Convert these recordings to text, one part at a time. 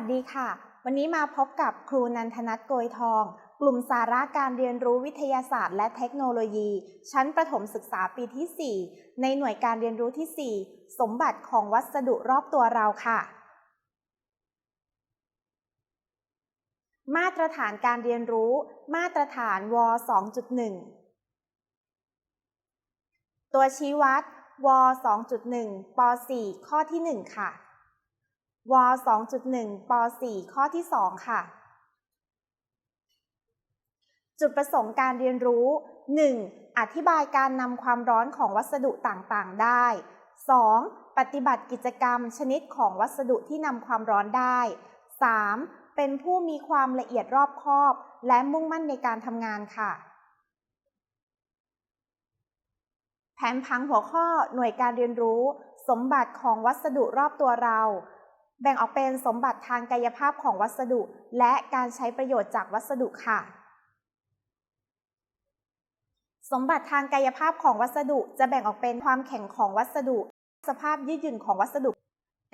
วัสดีค่ะ วันนี้มาพบกับครูนันทนัทโกยทอง กลุ่มสาระการเรียนรู้วิทยาศาสตร์ และเทคโนโลยี ชั้นประถมศึกษาปีที่ 4 ในหน่วยการเรียนรู้ที่ 4 สมบัติของวัสดุรอบตัวเราค่ะ มาตรฐานการเรียนรู้ มาตรฐานว 2.1 ตัวชี้วัดว 2.1 ป .4 ข้อที่ 1 ค่ะ ว 2.1 ป .4 ข้อที่ 2 ค่ะ จุดประสงค์การเรียนรู้ 1. อธิบายการนำความร้อนของวัสดุต่างๆ ได้ 2. ปฏิบัติกิจกรรมชนิดของวัสดุที่นำความร้อนได้ 3. เป็นผู้มีความละเอียดรอบคอบ และมุ่งมั่นในการทำงานค่ะ แผนพังหัวข้อหน่วยการเรียนรู้ สมบัติของวัสดุรอบตัวเรา แบ่งออกเป็นสมบัติทางกายภาพของวัสดุ และการใช้ประโยชน์จากวัสดุค่ะ สมบัติทางกายภาพของวัสดุจะแบ่งออกเป็นความแข็งของวัสดุ สภาพยืดหยุ่นของวัสดุ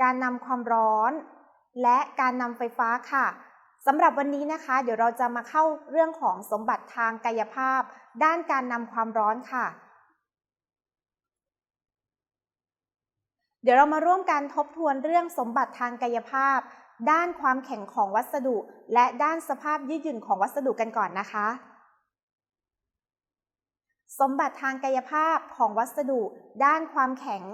การนำความร้อน และการนำไฟฟ้าค่ะสำหรับวันนี้นะคะ เดี๋ยวเราจะมาเข้าเรื่องของสมบัติทางกายภาพ ด้านการนำความร้อนค่ะ เดี๋ยวเรามาร่วมกันทบทวนเรื่องสมบัติทางกายภาพ ด้านความแข็งของวัสดุ และด้านสภาพยืดหยุ่นของวัสดุกันก่อนนะคะ สมบัติทางกายภาพของวัสดุ ด้านความแข็ง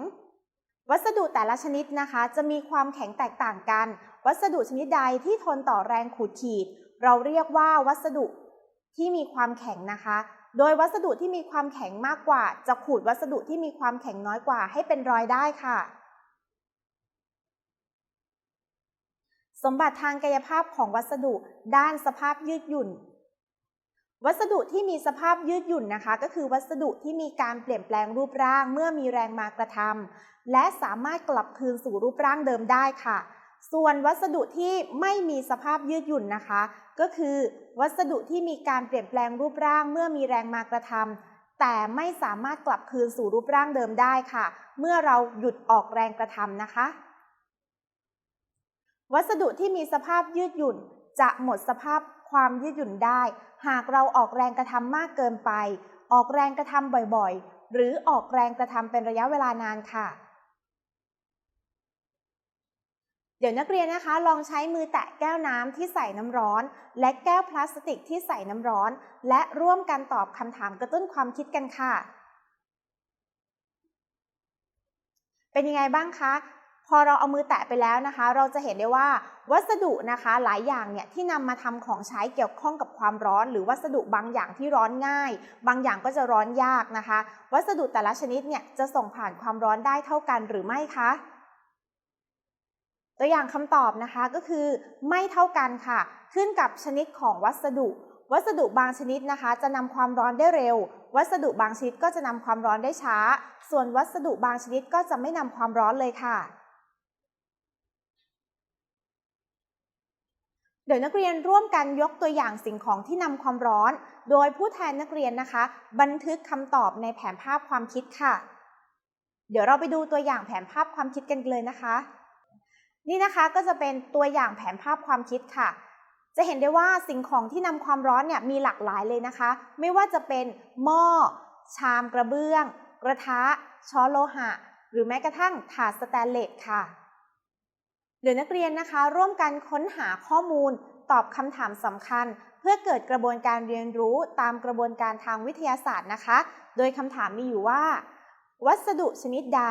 วัสดุแต่ละชนิดนะคะ จะมีความแข็งแตกต่างกัน วัสดุชนิดใดที่ทนต่อแรงขูดขีด เราเรียกว่าวัสดุที่มีความแข็งนะคะ โดยวัสดุที่มีความแข็งมากกว่า จะขูดวัสดุที่มีความแข็งน้อยกว่าให้เป็นรอยได้ค่ะ สมบัติทางกายภาพของวัสดุด้านสภาพยืดหยุ่น วัสดุที่มีสภาพยืดหยุ่นนะคะ ก็คือวัสดุที่มีการเปลี่ยนแปลงรูปร่างเมื่อมีแรงมากระทำและสามารถกลับคืนสู่รูปร่างเดิมได้ค่ะ ส่วนวัสดุที่ไม่มีสภาพยืดหยุ่นนะคะ ก็คือ วัสดุที่มีการเปลี่ยนแปลงรูปร่างเมื่อมีแรงมากระทำแต่ไม่สามารถกลับคืนสู่รูปร่างเดิมได้ค่ะ เมื่อเราหยุดออกแรงกระทำนะคะ วัสดุที่มีสภาพยืดหยุ่น จะหมดสภาพความยืดหยุ่นได้ หากเราออกแรงกระทำมากเกินไป ออกแรงกระทำบ่อยๆ หรือออกแรงกระทำเป็นระยะเวลานานค่ะ เดี๋ยวนักเรียนนะคะ ลองใช้มือแตะแก้วน้ำที่ใส่น้ำร้อน และแก้วพลาสติกที่ใส่น้ำร้อน และร่วมกันตอบคำถามกระตุ้นความคิดกันค่ะ เป็นยังไงบ้างคะ พอเราเอามือแตะไปแล้วนะคะ เราจะเห็นได้ว่าวัสดุนะคะหลายอย่างเนี่ยที่นำมาทำของใช้เกี่ยวข้องกับความร้อน หรือวัสดุบางอย่างที่ร้อนง่าย บางอย่างก็จะร้อนยากนะคะ วัสดุแต่ละชนิดเนี่ยจะส่งผ่านความร้อนได้เท่ากันหรือไม่คะตัวอย่างคำตอบนะคะก็คือไม่เท่ากันค่ะ ขึ้นกับชนิดของวัสดุ วัสดุบางชนิดนะคะ จะนำความร้อนได้เร็ว วัสดุบางชนิดก็จะนำความร้อนได้ช้า ส่วนวัสดุบางชนิดก็จะไม่นำความร้อนเลยค่ะ เดี๋ยวนักเรียนร่วมกันยกตัวอย่างสิ่งของที่นำความร้อน โดยผู้แทนนักเรียนนะคะ บันทึกคำตอบในแผนภาพความคิดค่ะ เดี๋ยวเราไปดูตัวอย่างแผนภาพความคิดกันเลยนะคะ นี่นะคะก็จะเป็นตัวอย่างแผนภาพความคิดค่ะ จะเห็นได้ว่าสิ่งของที่นำความร้อนเนี่ยมีหลากหลายเลยนะคะ ไม่ว่าจะเป็นหม้อ ชามกระเบื้อง กระทะ ช้อนโลหะ หรือแม้กระทั่งถาดสแตนเลสค่ะ เดี๋ยนักเรียนนะคะร่วมกันค้นหาข้อมูล ตอบคำถามสำคัญ เพื่อเกิดกระบวนการเรียนรู้ตามกระบวนการทางวิทยาศาสตร์นะคะ โดยคำถามมีอยู่ว่า วัสดุชนิดใด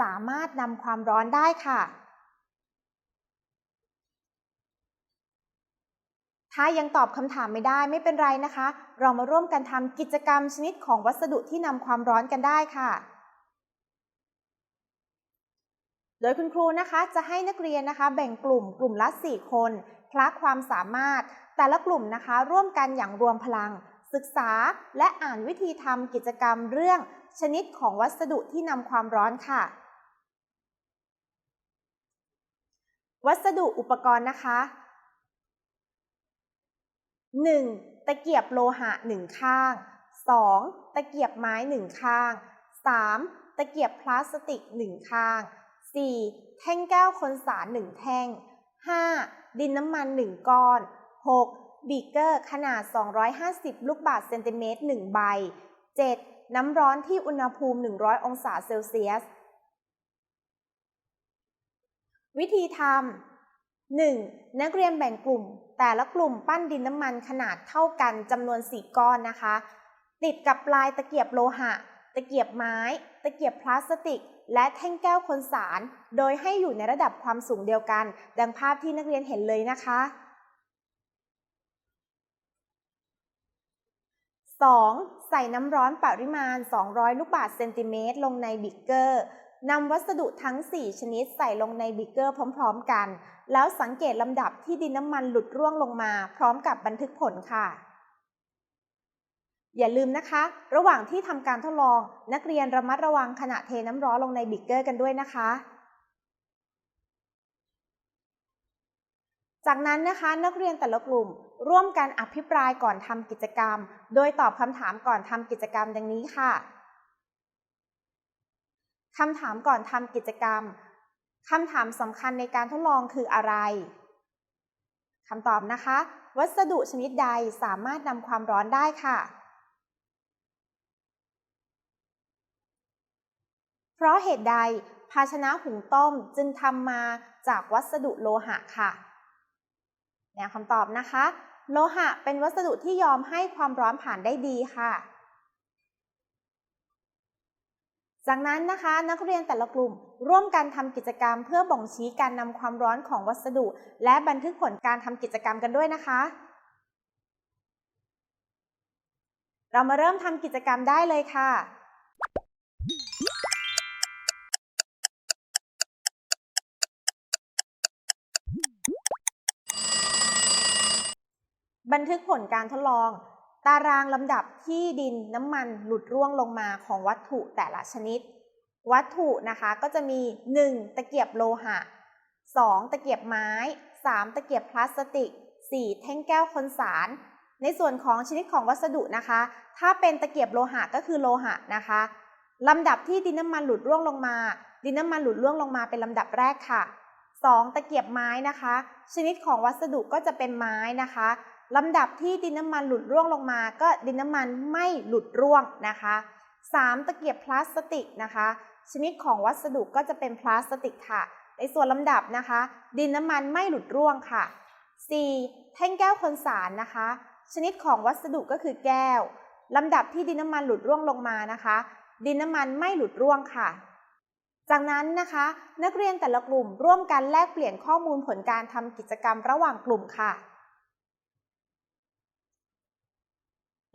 สามารถนำความร้อนได้ค่ะ ถ้ายังตอบคำถามไม่ได้ไม่เป็นไรนะคะ เรามาร่วมกันทำกิจกรรมชนิดของวัสดุที่นำความร้อนกันได้ค่ะ โดยคุณครูนะคะจะให้นักเรียนนะคะ แบ่งกลุ่มกลุ่มละ 4 คนคละความสามารถ แต่ละกลุ่มนะคะ ร่วมกันอย่างรวมพลัง ศึกษาและอ่านวิธีทำกิจกรรมเรื่องชนิดของวัสดุที่นำความร้อนค่ะ วัสดุอุปกรณ์นะคะ 1. ตะเกียบโลหะ1ข้าง 2. ตะเกียบไม้1ข้าง 3. ตะเกียบพลาสติก1ข้าง 4. แท่งแก้วคนสาร 1 แท่ง 5. ดินน้ำมัน 1 ก้อน 6. บีเกอร์ขนาด 250 ลูกบาศก์เซนติเมตร 1 ใบ 7. น้ำร้อนที่อุณหภูมิ 100 องศาเซลเซียส วิธีทำ 1. นักเรียนแบ่งกลุ่ม แต่ละกลุ่มปั้นดินน้ำมันขนาดเท่ากันจำนวน 4 ก้อนนะคะ ติดกับปลายตะเกียบโลหะ ตะเกียบไม้ ตะเกียบพลาสติก และแท่งแก้วคนสาร โดยให้อยู่ในระดับความสูงเดียวกัน ดังภาพที่นักเรียนเห็นเลยนะคะ 2. ใส่น้ำร้อนปริมาณ 200 ลูกบาศก์เซนติเมตรลงในบิกเกอร์นำวัสดุทั้ง 4 ชนิดใส่ลงในบิกเกอร์พร้อม ๆ กัน แล้วสังเกตลำดับที่ดินน้ำมันหลุดร่วงลงมา พร้อมกับบันทึกผลค่ะ อย่าลืมนะคะ ระหว่างที่ทำการทดลอง นักเรียนระมัดระวังขณะเทน้ำร้อนลงในบิกเกอร์กันด้วยนะคะ จากนั้นนะคะนักเรียนแต่ละกลุ่ม ร่วมกันอภิปรายก่อนทำกิจกรรม โดยตอบคำถามก่อนทำกิจกรรมดังนี้ค่ะคำถามก่อนทำกิจกรรมคำถามสำคัญในการทดลองคืออะไรคำตอบนะคะ วัสดุชนิดใดสามารถนำความร้อนได้ค่ะ เพราะเหตุใดภาชนะหุงต้มจึงทำมาจากวัสดุโลหะค่ะแนวคำตอบนะคะ โลหะเป็นวัสดุที่ยอมให้ความร้อนผ่านได้ดีค่ะ จากนั้นนะคะนักเรียนแต่ละกลุ่มร่วมกันทำกิจกรรม เพื่อบ่งชี้การนำความร้อนของวัสดุ และบันทึกผลการทำกิจกรรมกันด้วยนะคะ เรามาเริ่มทำกิจกรรมได้เลยค่ะ บันทึกผลการทดลอง ตารางลำดับที่ดินน้ำมันหลุดร่วงลงมาของวัตถุแต่ละชนิด วัตถุนะคะก็จะมี 1. ตะเกียบโลหะ 2. ตะเกียบไม้ 3. ตะเกียบพลาสติก 4. แท่งแก้วคนสาร ในส่วนของชนิดของวัสดุนะคะ ถ้าเป็นตะเกียบโลหะก็คือโลหะนะคะลำดับที่ดินน้ำมันหลุดร่วงลงมา ดินน้ำมันหลุดร่วงลงมาเป็นลำดับแรกค่ะ 2. ตะเกียบไม้นะคะ ชนิดของวัสดุก็จะเป็นไม้นะคะ ลำดับที่ดินน้ำมันหลุดร่วงลงมา ก็ดินน้ำมันไม่หลุดร่วงนะคะ 3. ตะเกียบพลาสติกนะคะ ชนิดของวัสดุก็จะเป็นพลาสติกค่ะ ในส่วนลำดับนะคะ ดินน้ำมันไม่หลุดร่วงค่ะ 4. แท่งแก้วคนสารนะคะ ชนิดของวัสดุก็คือแก้วลำดับที่ดินน้ำมันหลุดร่วงลงมานะคะ ดินน้ำมันไม่หลุดร่วงค่ะ จากนั้นนะคะ นักเรียนแต่ละกลุ่มร่วมกันแลกเปลี่ยนข้อมูลผลการทำกิจกรรมระหว่างกลุ่มค่ะ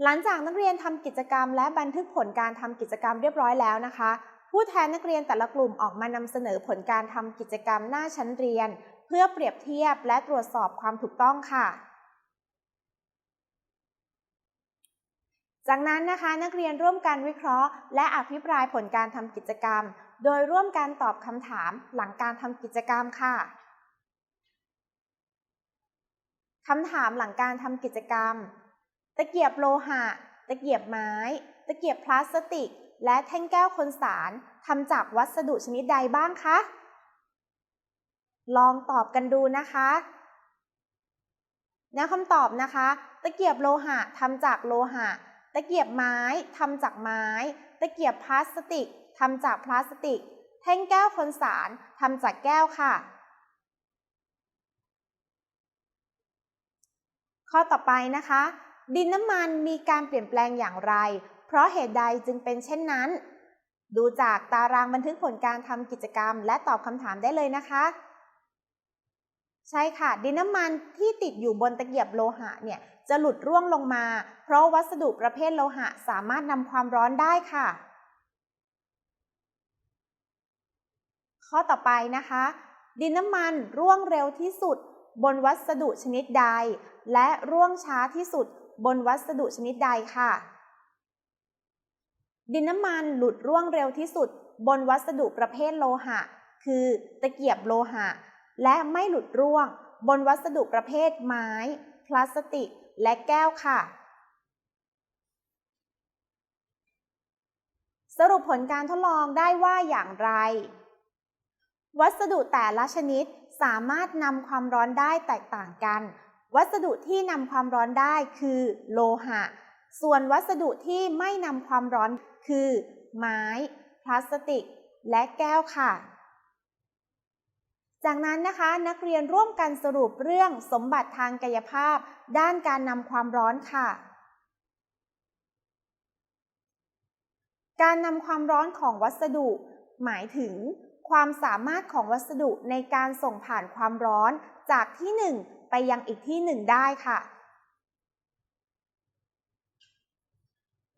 หลังจากนักเรียนทำกิจกรรม และบันทึกผลการทำกิจกรรมเรียบร้อยแล้วนะคะ ผู้แทนนักเรียนแต่ละกลุ่มออกมานำเสนอผลการทำกิจกรรมหน้าชั้นเรียน เพื่อเปรียบเทียบและตรวจสอบความถูกต้องค่ะ จากนั้นนะคะนักเรียนร่วมกันวิเคราะห์ และอภิปรายผลการทำกิจกรรม โดยร่วมกันตอบคำถามหลังการทำกิจกรรมค่ะคำถามหลังการทำกิจกรรม ตะเกียบโลหะ ตะเกียบไม้ ตะเกียบพลาสติก และแท่งแก้วคนสารทำจากวัสดุชนิดใดบ้างคะ ลองตอบกันดูนะคะแนวคำตอบนะคะ ตะเกียบโลหะทำจากโลหะ ตะเกียบไม้ทำจากไม้ ตะเกียบพลาสติกทำจากพลาสติก แท่งแก้วคนสารทำจากแก้วค่ะ ข้อต่อไปนะคะ ดินน้ำมันมีการเปลี่ยนแปลงอย่างไร เพราะเหตุใดจึงเป็นเช่นนั้น ดูจากตารางบันทึกผลการทำกิจกรรม และตอบคำถามได้เลยนะคะ ใช่ค่ะ ดินน้ำมันที่ติดอยู่บนตะเกียบโลหะเนี่ยจะหลุดร่วงลงมา เพราะวัสดุประเภทโลหะสามารถนำความร้อนได้ค่ะ ข้อต่อไปนะคะ ดินน้ำมันร่วงเร็วที่สุดบนวัสดุชนิดใด และร่วงช้าที่สุด บนวัสดุชนิดใดค่ะ ดินน้ำมันหลุดร่วงเร็วที่สุด บนวัสดุประเภทโลหะ คือตะเกียบโลหะ และไม่หลุดร่วง บนวัสดุประเภทไม้ พลาสติก และแก้วค่ะ สรุปผลการทดลองได้ว่าอย่างไร วัสดุแต่ละชนิดสามารถนำความร้อนได้แตกต่างกัน วัสดุที่นำความร้อนได้คือโลหะ ส่วนวัสดุที่ไม่นำความร้อนคือ ไม้ พลาสติก และแก้วค่ะ จากนั้นนะคะนักเรียนร่วมกันสรุปเรื่องสมบัติทางกายภาพ ด้านการนำความร้อนค่ะ การนำความร้อนของวัสดุ หมายถึง ความสามารถของวัสดุในการส่งผ่านความร้อนจากที่หนึ่งไปยังอีกที่หนึ่งได้ค่ะ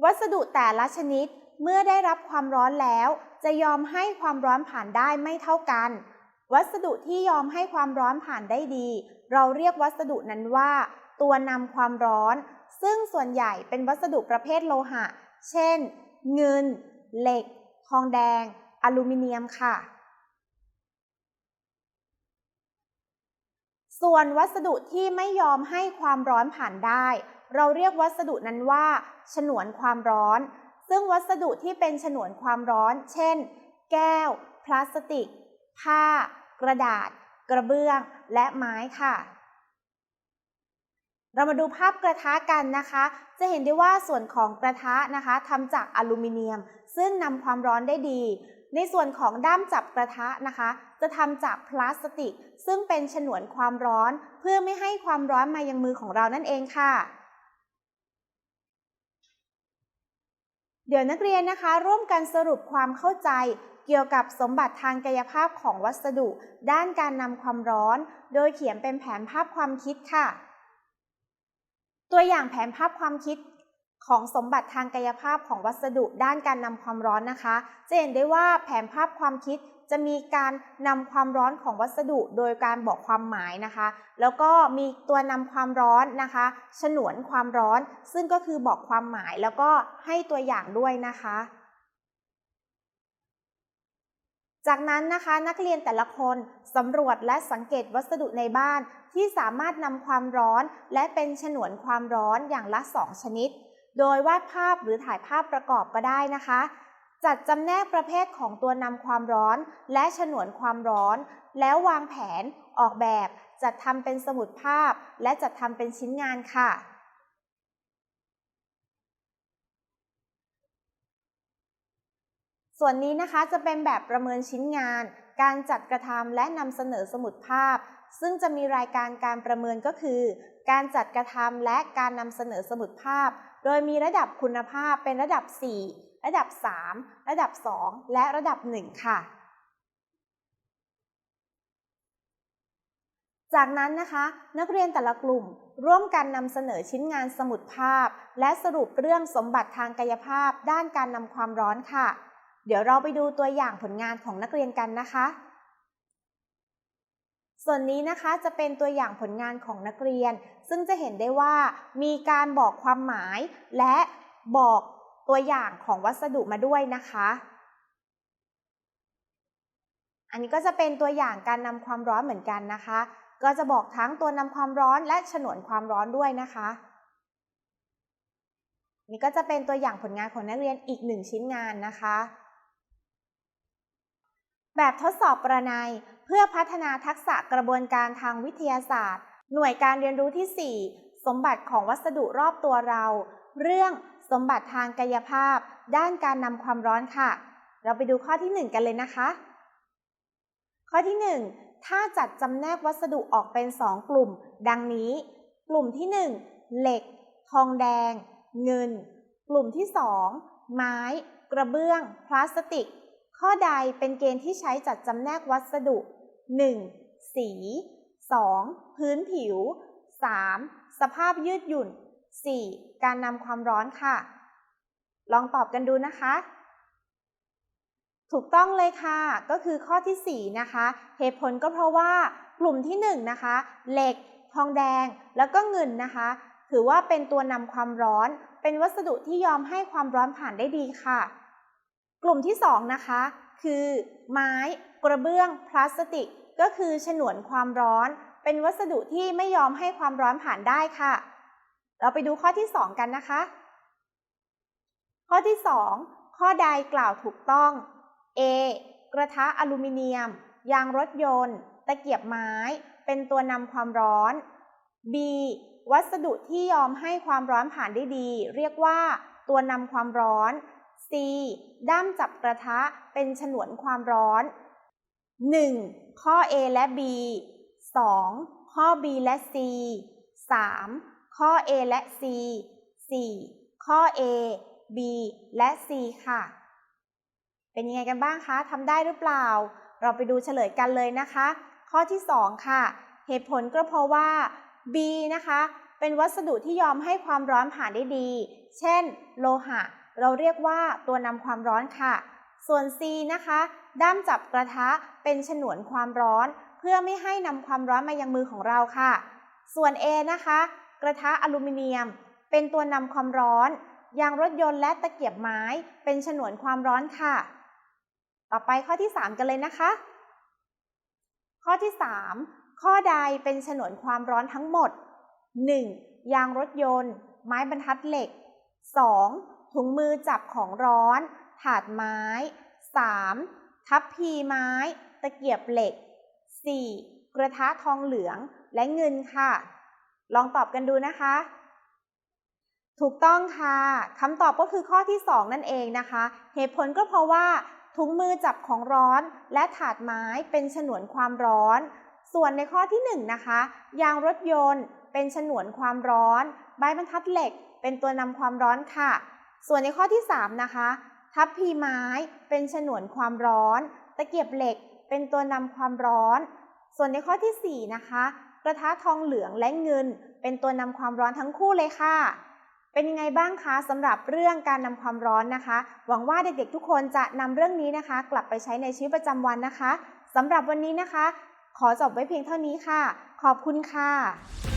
วัสดุแต่ละชนิดเมื่อได้รับความร้อนแล้ว จะยอมให้ความร้อนผ่านได้ไม่เท่ากัน วัสดุที่ยอมให้ความร้อนผ่านได้ดี เราเรียกวัสดุนั้นว่า ตัวนำความร้อน ซึ่งส่วนใหญ่เป็นวัสดุประเภทโลหะ เช่น เงิน เหล็ก ทองแดง อลูมิเนียมค่ะ ส่วนวัสดุที่ไม่ยอมให้ความร้อนผ่านได้ เราเรียกวัสดุนั้นว่า ฉนวนความร้อน ซึ่งวัสดุที่เป็นฉนวนความร้อน เช่น แก้ว พลาสติก ผ้า กระดาษ กระเบื้อง และไม้ค่ะ เรามาดูภาพกระทะกันนะคะ จะเห็นได้ว่าส่วนของกระทะนะคะทำจากอลูมิเนียม ซึ่งนำความร้อนได้ดี ในส่วนของด้ามจับกระทะนะคะ จะทำจากพลาสติก ซึ่งเป็นฉนวนความร้อน เพื่อไม่ให้ความร้อนมายังมือของเรานั่นเองค่ะ เดี๋ยวนักเรียนนะคะ ร่วมกันสรุปความเข้าใจเกี่ยวกับสมบัติทางกายภาพของวัสดุ ด้านการนำความร้อน โดยเขียนเป็นแผนภาพความคิดค่ะ ตัวอย่างแผนภาพความคิด ของสมบัติทางกายภาพของวัสดุด้านการนำความร้อนนะคะ จะเห็นได้ว่าแผนภาพความคิดจะมีการนำความร้อนของวัสดุโดยการบอกความหมายนะคะ แล้วก็มีตัวนำความร้อนนะคะ ฉนวนความร้อน ซึ่งก็คือบอกความหมายแล้วก็ให้ตัวอย่างด้วยนะคะ จากนั้นนะคะนักเรียนแต่ละคนสำรวจและสังเกตวัสดุในบ้านที่สามารถนำความร้อนและเป็นฉนวนความร้อนอย่างละ 2 ชนิด โดยวาดภาพหรือถ่ายภาพประกอบก็ได้นะคะ จัดจำแนกประเภทของตัวนำความร้อน และฉนวนความร้อน แล้ววางแผน ออกแบบ จัดทำเป็นสมุดภาพ และจัดทำเป็นชิ้นงานค่ะส่วนนี้นะคะจะเป็นแบบประเมินชิ้นงาน การจัดกระทำและนำเสนอสมุดภาพ ซึ่งจะมีรายการการประเมินก็คือ การจัดกระทำและการนำเสนอสมุดภาพ โดยมีระดับคุณภาพเป็นระดับ 4 ระดับ 3 ระดับ 2 และระดับ 1 ค่ะ จากนั้นนะคะ นักเรียนแต่ละกลุ่มร่วมกันนำเสนอชิ้นงานสมุดภาพ และสรุปเรื่องสมบัติทางกายภาพ ด้านการนำความร้อนค่ะ เดี๋ยวเราไปดูตัวอย่างผลงานของนักเรียนกันนะคะ ส่วนนี้นะคะจะเป็นตัวอย่างผลงานของนักเรียน ซึ่งจะเห็นได้ว่ามีการบอกความหมาย และบอกตัวอย่างของวัสดุมาด้วยนะคะ อันนี้ก็จะเป็นตัวอย่างการนำความร้อนเหมือนกันนะคะ ก็จะบอกทั้งตัวนำความร้อนและฉนวนความร้อนด้วยนะคะนี่ก็จะเป็นตัวอย่างผลงานของนักเรียนอีกหนึ่งชิ้นงานนะคะ แบบทดสอบประนัย เพื่อพัฒนาทักษะกระบวนการทางวิทยาศาสตร์ หน่วยการเรียนรู้ที่ 4 สมบัติของวัสดุรอบตัวเรา เรื่องสมบัติทางกายภาพ ด้านการนำความร้อนค่ะ เราไปดูข้อที่ 1 กันเลยนะคะ ข้อที่ 1 ถ้าจัดจำแนกวัสดุออกเป็น 2 กลุ่ม ดังนี้ กลุ่มที่ 1 เหล็ก ทองแดง เงิน กลุ่มที่ 2 ไม้ กระเบื้อง พลาสติก ข้อใดเป็นเกณฑ์ที่ใช้จัดจำแนกวัสดุ 1. สี 2. พื้นผิว 3. สภาพยืดหยุ่น 4. การนำความร้อนค่ะ ลองตอบกันดูนะคะ ถูกต้องเลยค่ะ ก็คือข้อที่ 4 นะคะ เหตุผลก็เพราะว่ากลุ่มที่ 1 นะคะ เหล็ก ทองแดง แล้วก็เงินนะคะ ถือว่าเป็นตัวนำความร้อน เป็นวัสดุที่ยอมให้ความร้อนผ่านได้ดีค่ะ กลุ่มที่ 2 นะคะ คือไม้กระเบื้องพลาสติก ก็คือฉนวนความร้อน เป็นวัสดุที่ไม่ยอมให้ความร้อนผ่านได้ค่ะ เราไปดูข้อที่ 2 กันนะคะ ข้อที่ 2 ข้อใดกล่าวถูกต้อง A กระทะอลูมิเนียม ยางรถยนต์ ตะเกียบไม้ เป็นตัวนำความร้อน B วัสดุที่ยอมให้ความร้อนผ่านได้ดี เรียกว่าตัวนำความร้อน C ด้ามจับกระทะเป็นฉนวนความร้อน 1. ข้อ A และ B 2. ข้อ B และ C 3. ข้อ A และ C 4. ข้อ A B และ C ค่ะ เป็นยังไงกันบ้างคะทำได้หรือเปล่า เราไปดูเฉลยกันเลยนะคะ ข้อที่ 2 ค่ะ เหตุผลก็เพราะว่า B นะคะ เป็นวัสดุที่ยอมให้ความร้อนผ่านได้ดี เช่น โลหะ เราเรียกว่าตัวนำความร้อนค่ะ ส่วน C นะคะ ด้ามจับกระทะเป็นฉนวนความร้อน เพื่อไม่ให้นำความร้อนมายังมือของเราค่ะ ส่วน A นะคะ กระทะอลูมิเนียม เป็นตัวนำความร้อน ยางรถยนต์และตะเกียบไม้ เป็นฉนวนความร้อนค่ะ ต่อไปข้อที่ 3 กันเลยนะคะ ข้อที่ 3 ข้อใดเป็นฉนวนความร้อนทั้งหมด 1. ยางรถยนต์ ไม้บรรทัดเหล็ก 2. ถุงมือจับของร้อน ถาดไม้ 3. ทับพีไม้ ตะเกียบเหล็ก 4. กระทะทองเหลืองและเงินค่ะ ลองตอบกันดูนะคะ ถูกต้องค่ะคำตอบก็คือข้อที่ 2 นั่นเองนะคะ เหตุผลก็เพราะว่าถุงมือจับของร้อนและถาดไม้เป็นฉนวนความร้อน ส่วนในข้อที่1นะคะ ยางรถยนต์เป็นฉนวนความร้อนไม้บรรทัดเหล็กเป็นตัวนำความร้อนค่ะ ส่วนในข้อที่ 3 นะคะ ทับพีไม้เป็นฉนวนความร้อน ตะเกียบเหล็กเป็นตัวนำความร้อน ส่วนในข้อทีสี่ 4 นะคะ กระทะทองเหลืองและเงิน เป็นตัวนำความร้อนทั้งคู่เลยค่ะ เป็นยังไงบ้างคะสำหรับเรื่องการนำความร้อนนะคะ หวังว่าเด็กๆทุกคนจะนำเรื่องนี้นะคะ กลับไปใช้ในชีวิตประจำวันนะคะสำหรับวันนี้นะคะ ขอจบไว้เพียงเท่านี้ค่ะ ขอบคุณค่ะ